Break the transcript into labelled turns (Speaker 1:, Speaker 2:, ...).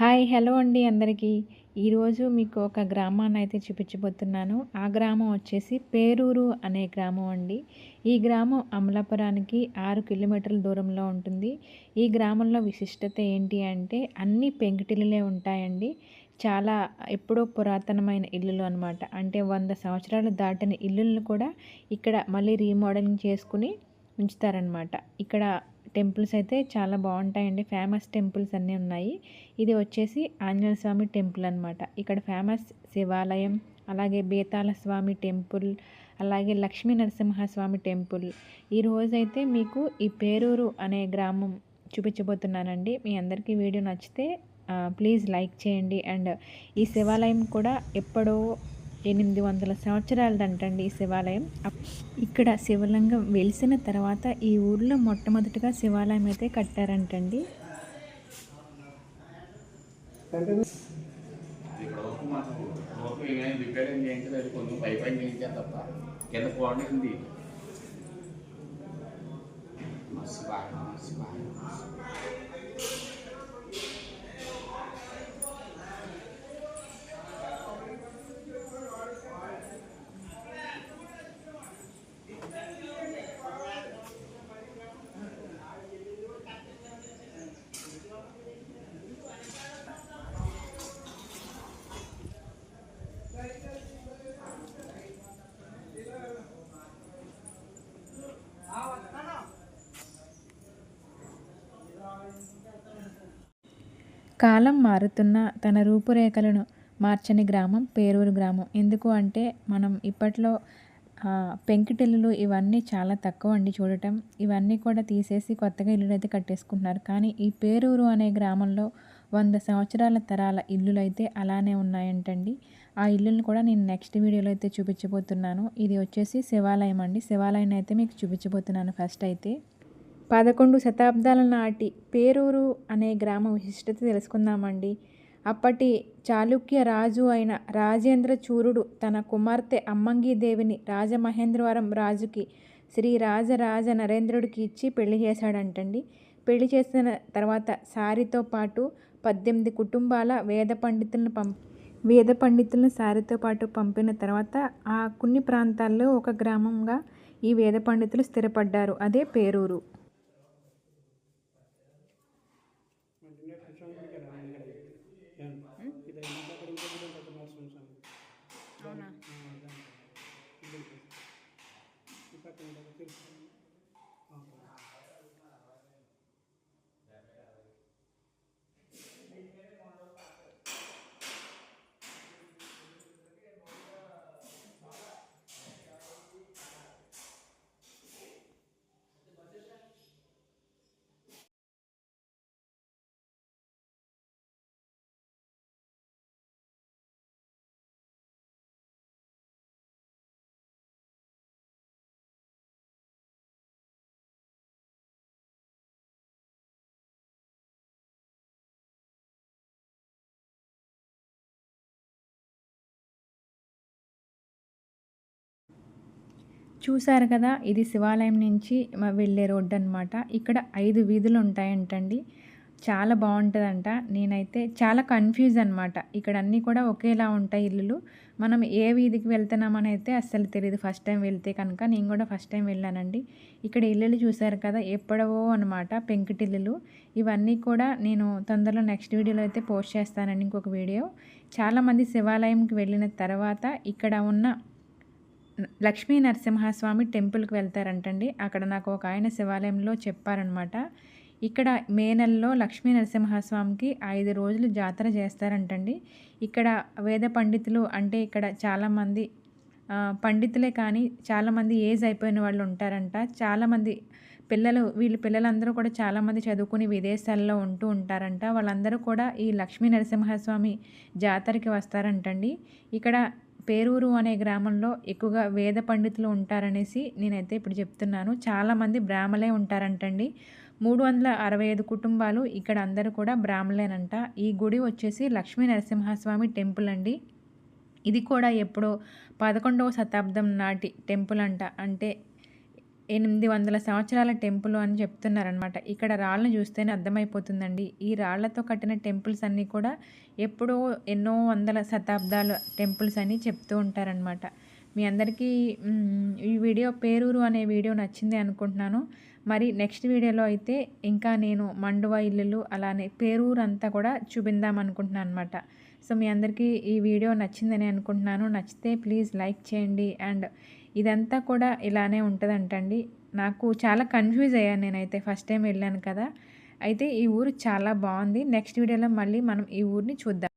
Speaker 1: Hi hello అండి అందరికీ. ఈరోజు మీకు ఒక గ్రామాన్ని అయితే చూపించబోతున్నాను. ఆ గ్రామం వచ్చేసి పేరూరు అనే గ్రామం అండి. ఈ గ్రామం అమలాపురానికి ఆరు కిలోమీటర్ల దూరంలో ఉంటుంది. ఈ గ్రామంలో విశిష్టత ఏంటి అంటే అన్ని పెంకుటిల్లులే ఉంటాయండి. చాలా ఎప్పుడో పురాతనమైన ఇల్లులు అనమాట అంటే వంద సంవత్సరాలు దాటిన ఇల్లులను కూడా ఇక్కడ మళ్ళీ రీమోడలింగ్ చేసుకుని ఉంచుతారనమాట ఇక్కడ టెంపుల్స్ అయితే చాలా బాగుంటాయండి. ఫేమస్ టెంపుల్స్ అన్నీ ఉన్నాయి. ఇది వచ్చేసి ఆంజనేయ స్వామి టెంపుల్ అనమాట ఇక్కడ ఫేమస్ శివాలయం అలాగే బేతాల స్వామి టెంపుల్ అలాగే లక్ష్మీ నరసింహస్వామి టెంపుల్. ఈరోజైతే మీకు ఈ పేరూరు అనే గ్రామం చూపించబోతున్నానండి. మీ అందరికీ వీడియో నచ్చితే ప్లీజ్ లైక్ చేయండి. అండ్ ఈ శివాలయం కూడా ఎప్పుడో ఎనిమిది వందల సంవత్సరాలదంటండి ఈ శివాలయం. ఇక్కడ శివలింగం వెలిసిన తర్వాత ఈ ఊర్లో మొట్టమొదటిగా శివాలయం అయితే కట్టారంటండి.
Speaker 2: పై కింద
Speaker 1: కాలం మారుతున్న తన రూపురేఖలను మార్చని గ్రామం పేరూరు గ్రామం. ఎందుకు అంటే మనం ఇప్పట్లో పెంకిటిల్లులు ఇవన్నీ చాలా తక్కువ అండి చూడటం. ఇవన్నీ కూడా తీసేసి కొత్తగా ఇల్లులు అయితే కట్టేసుకుంటున్నారు. కానీ ఈ పేరూరు అనే గ్రామంలో వంద సంవత్సరాల తరాల ఇల్లులు అయితే అలానే ఉన్నాయంటండి. ఆ ఇల్లులను కూడా నేను నెక్స్ట్ వీడియోలో అయితే చూపించబోతున్నాను. ఇది వచ్చేసి శివాలయం అండి. శివాలయం అయితే మీకు చూపించబోతున్నాను ఫస్ట్ అయితే. పదకొండు శతాబ్దాల నాటి పేరూరు అనే గ్రామ విశిష్టత తెలుసుకుందామండి. అప్పటి చాళుక్య రాజు అయిన రాజేంద్ర చూరుడు తన కుమార్తె అమ్మంగీదేవిని రాజమహేంద్రవరం రాజుకి శ్రీ రాజరాజ నరేంద్రుడికి ఇచ్చి పెళ్ళి చేశాడంటండి. పెళ్ళి చేసిన తర్వాత సారితో పాటు పద్దెనిమిది కుటుంబాల వేద పండితులను పంప వేద పండితులను సారితో పాటు పంపిన తర్వాత ఆ కొన్ని ప్రాంతాల్లో ఒక గ్రామంగా ఈ వేద పండితులు స్థిరపడ్డారు. అదే పేరూరు. చూశారు కదా ఇది శివాలయం నుంచి వెళ్ళే రోడ్డు అనమాట ఇక్కడ ఐదు వీధులు ఉంటాయంటండి. చాలా బాగుంటుందంట. నేనైతే చాలా కన్ఫ్యూజ్ అనమాట ఇక్కడ అన్నీ కూడా ఒకేలా ఉంటాయి ఇల్లులు. మనం ఏ వీధికి వెళ్తున్నామని అయితే అస్సలు తెలియదు ఫస్ట్ టైం వెళ్తే కనుక నేను కూడా ఫస్ట్ టైం వెళ్ళానండి. ఇక్కడ ఇల్లులు చూశారు కదా ఎప్పుడవో అనమాట పెంకుటిల్లులు. ఇవన్నీ కూడా నేను తొందరలో నెక్స్ట్ వీడియోలో అయితే పోస్ట్ చేస్తానండి ఇంకొక వీడియో. చాలామంది శివాలయంకి వెళ్ళిన తర్వాత ఇక్కడ ఉన్న లక్ష్మీ నరసింహస్వామి టెంపుల్కి వెళ్తారంటండి. అక్కడ నాకు ఒక ఆయన శివాలయంలో చెప్పారనమాట. ఇక్కడ మే నెలలో లక్ష్మీ నరసింహస్వామికి ఐదు రోజులు జాతర చేస్తారంటండి. ఇక్కడ వేద పండితులు అంటే ఇక్కడ చాలామంది పండితులే కానీ చాలామంది ఏజ్ అయిపోయిన వాళ్ళు ఉంటారంట. చాలామంది పిల్లలు వీళ్ళు పిల్లలందరూ కూడా చాలామంది చదువుకుని విదేశాల్లో ఉంటూ ఉంటారంట. వాళ్ళందరూ కూడా ఈ లక్ష్మీ నరసింహస్వామి జాతరకి వస్తారంటండి. ఇక్కడ పేరూరు అనే గ్రామంలో ఎక్కువగా వేద పండితులు ఉంటారనేసి నేనైతే ఇప్పుడు చెప్తున్నాను. చాలామంది బ్రాహ్మలే ఉంటారంటండి. మూడు వందల అరవై ఐదు కుటుంబాలు ఇక్కడ అందరూ కూడా బ్రాహ్మలేనంట. ఈ గుడి వచ్చేసి లక్ష్మీ నరసింహస్వామి టెంపుల్ అండి. ఇది కూడా ఎప్పుడో పదకొండవ శతాబ్దం నాటి టెంపుల్ అంట. అంటే ఎనిమిది వందల సంవత్సరాల టెంపుల్ అని చెప్తున్నారనమాట ఇక్కడ రాళ్ళను చూస్తేనే అర్థమైపోతుందండి. ఈ రాళ్ళతో కట్టిన టెంపుల్స్ అన్నీ కూడా ఎప్పుడో ఎన్నో వందల శతాబ్దాల టెంపుల్స్ అని చెప్తూ ఉంటారనమాట మీ అందరికీ ఈ వీడియో పేరూరు అనే వీడియో నచ్చింది అనుకుంటున్నాను. మరి నెక్స్ట్ వీడియోలో అయితే ఇంకా నేను మండువా ఇల్లులు అలానే పేరూరు అంతా కూడా చూపిందాం అనుకుంటున్నాను అనమాట సో మీ అందరికీ ఈ వీడియో నచ్చిందని అనుకుంటున్నాను. నచ్చితే ప్లీజ్ లైక్ చేయండి. అండ్ ఇదంతా కూడా ఇలానే ఉంటుందంటండి. నాకు చాలా కన్ఫ్యూజ్ అయ్యాను నేనైతే ఫస్ట్ టైం వెళ్ళాను కదా. అయితే ఈ ఊరు చాలా బాగుంది. నెక్స్ట్ వీడియోలో మళ్ళీ మనం ఈ ఊరిని చూద్దాం.